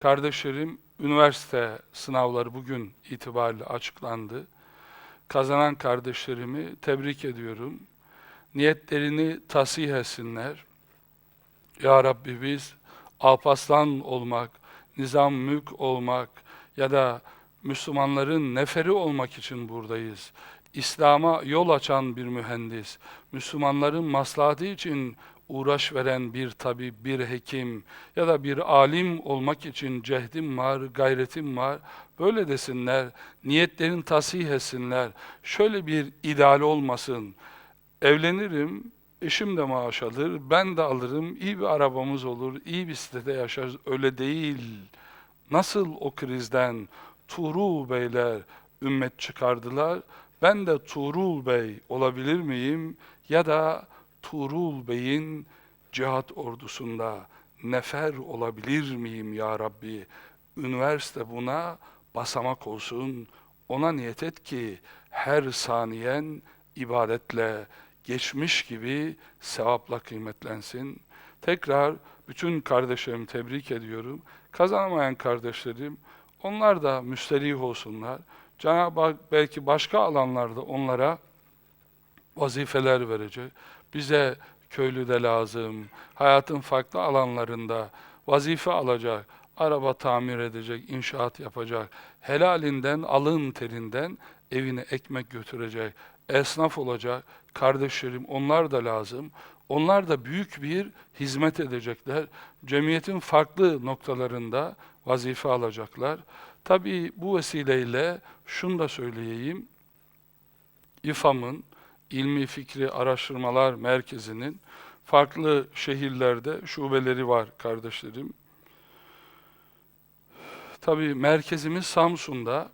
Kardeşlerim, üniversite sınavları bugün itibariyle açıklandı. Kazanan kardeşlerimi tebrik ediyorum. Niyetlerini tasih etsinler. Ya Rabbi biz Alpaslan olmak, nizam mülk olmak ya da Müslümanların neferi olmak için buradayız. İslam'a yol açan bir mühendis, Müslümanların maslahatı için uğraş veren bir tabip, bir hekim ya da bir alim olmak için cehdim var, gayretim var. Böyle desinler, niyetlerini tasih etsinler. Şöyle bir ideal olmasın. Evlenirim, eşim de maaş alır, ben de alırım, iyi bir arabamız olur, iyi bir sitede yaşarız. Öyle değil. Nasıl o krizden Tuğrul Beyler ümmet çıkardılar? Ben de Tuğrul Bey olabilir miyim? Ya da Tuğrul Bey'in cihat ordusunda nefer olabilir miyim ya Rabbi? Üniversite buna basamak olsun. Ona niyet et ki her saniyen ibadetle geçmiş gibi sevapla kıymetlensin. Tekrar bütün kardeşlerimi tebrik ediyorum. Kazanamayan kardeşlerim, onlar da müsterih olsunlar. Cenab-ı Hak belki başka alanlarda onlara vazifeler verecek. Bize köylü de lazım, hayatın farklı alanlarında vazife alacak, araba tamir edecek, inşaat yapacak, helalinden, alın terinden evine ekmek götürecek, esnaf olacak, kardeşlerim onlar da lazım. Onlar da büyük bir hizmet edecekler. Cemiyetin farklı noktalarında vazife alacaklar. Tabii bu vesileyle şunu da söyleyeyim. İFAM'ın İlmi Fikri Araştırmalar Merkezi'nin farklı şehirlerde şubeleri var kardeşlerim. Tabii merkezimiz Samsun'da.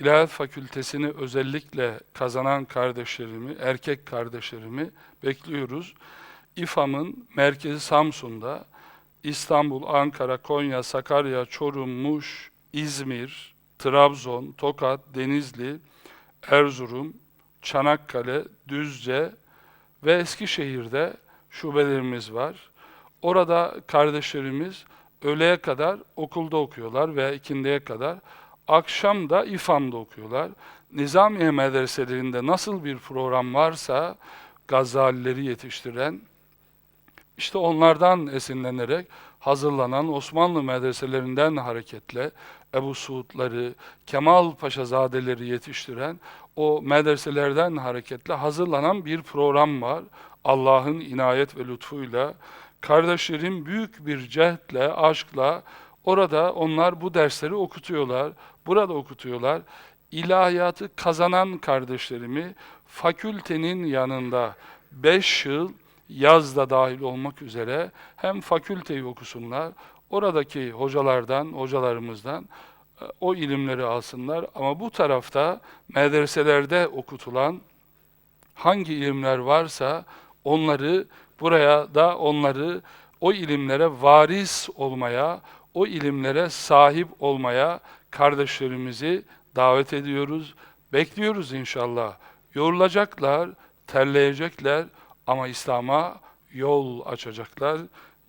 İlahiyat Fakültesini özellikle kazanan kardeşlerimi, erkek kardeşlerimi bekliyoruz. İFAM'ın merkezi Samsun'da. İstanbul, Ankara, Konya, Sakarya, Çorum, Muş, İzmir, Trabzon, Tokat, Denizli, Erzurum, Çanakkale, Düzce ve Eskişehir'de şubelerimiz var. Orada kardeşlerimiz öğleye kadar okulda okuyorlar veya ikindiye kadar. Akşam da İFAM'da okuyorlar. Nizamiye medreselerinde nasıl bir program varsa Gazalileri yetiştiren, işte onlardan esinlenerek hazırlanan Osmanlı medreselerinden hareketle Ebu Suudları, Kemal Paşazadeleri yetiştiren o medreselerden hareketle hazırlanan bir program var. Allah'ın inayet ve lütfuyla kardeşlerim büyük bir cehdle, aşkla orada onlar bu dersleri okutuyorlar. Burada okutuyorlar. İlahiyatı kazanan kardeşlerimi fakültenin yanında 5 yıl yazda dahil olmak üzere hem fakülteyi okusunlar, oradaki hocalardan, hocalarımızdan e, o ilimleri alsınlar. Ama bu tarafta medreselerde okutulan hangi ilimler varsa onları buraya da onları o ilimlere varis olmaya, o ilimlere sahip olmaya kardeşlerimizi davet ediyoruz. Bekliyoruz inşallah. Yorulacaklar, terleyecekler ama İslam'a yol açacaklar.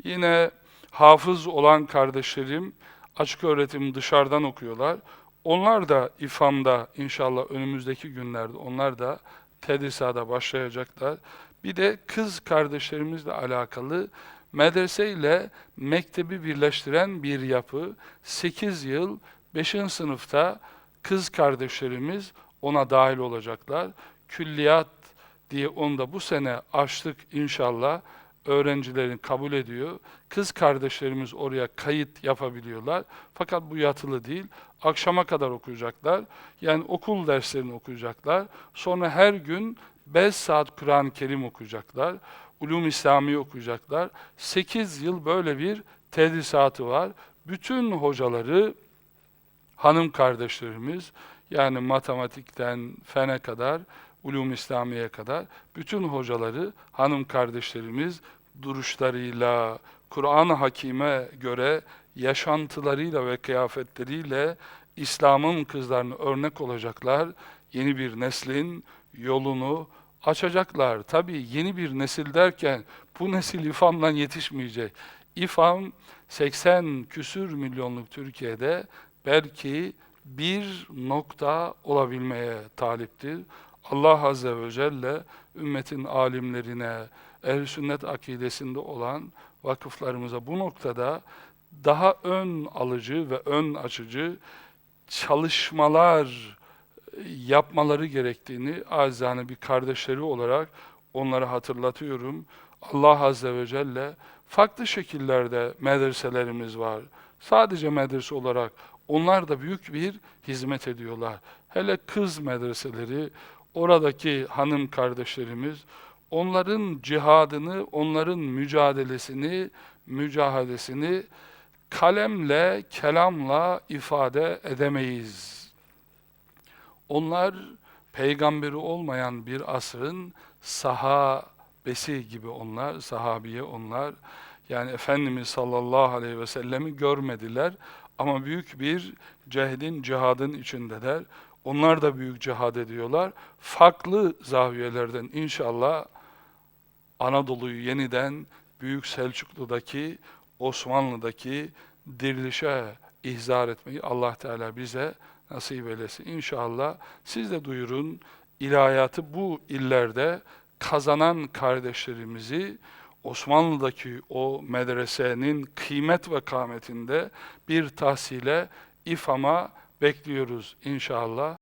Yine hafız olan kardeşlerim açık öğretim dışarıdan okuyorlar. Onlar da İFAM'da inşallah önümüzdeki günlerde onlar da tedrisada başlayacaklar. Bir de kız kardeşlerimizle alakalı medrese ile mektebi birleştiren bir yapı. 8 yıl 5. sınıfta kız kardeşlerimiz ona dahil olacaklar. Külliyat diye onu da bu sene açtık inşallah. Öğrencilerin kabul ediyor. Kız kardeşlerimiz oraya kayıt yapabiliyorlar. Fakat bu yatılı değil. Akşama kadar okuyacaklar. Yani okul derslerini okuyacaklar. Sonra her gün 5 saat Kur'an-ı Kerim okuyacaklar. Ulum İslami okuyacaklar. 8 yıl böyle bir tedrisatı var. Bütün hocaları hanım kardeşlerimiz yani matematikten fene kadar ulum İslamiye kadar bütün hocaları hanım kardeşlerimiz duruşlarıyla, Kur'an-ı Hakim'e göre yaşantılarıyla ve kıyafetleriyle İslam'ın kızlarını örnek olacaklar. Yeni bir neslin yolunu açacaklar. Tabii yeni bir nesil derken bu nesil ifamdan yetişmeyecek. İFAM 80 küsür milyonluk Türkiye'de belki bir nokta olabilmeye taliptir. Allah Azze ve Celle ümmetin alimlerine, ehl sünnet akidesinde olan vakıflarımıza bu noktada daha ön alıcı ve ön açıcı çalışmalar yapmaları gerektiğini acizane bir kardeşleri olarak onlara hatırlatıyorum. Allah Azze ve Celle farklı şekillerde medreselerimiz var. Sadece medrese olarak onlar da büyük bir hizmet ediyorlar. Hele kız medreseleri, oradaki hanım kardeşlerimiz, onların cihadını, onların mücadelesini, mücahadesini kalemle, kelamla ifade edemeyiz. Onlar peygamberi olmayan bir asrın sahabesi gibi onlar, sahabiye onlar. Yani Efendimiz sallallahu aleyhi ve sellemi görmediler ama büyük bir cehdin, cihadın içindeler. Onlar da büyük cihad ediyorlar. Farklı zaviyelerden inşallah Anadolu'yu yeniden Büyük Selçuklu'daki, Osmanlı'daki dirilişe ihzar etmeyi Allah Teala bize nasip eylesin. İnşallah siz de duyurun ilahiyatı bu illerde kazanan kardeşlerimizi Osmanlı'daki o medresenin kıymet ve kâmetinde bir tahsile, ifama bekliyoruz inşallah.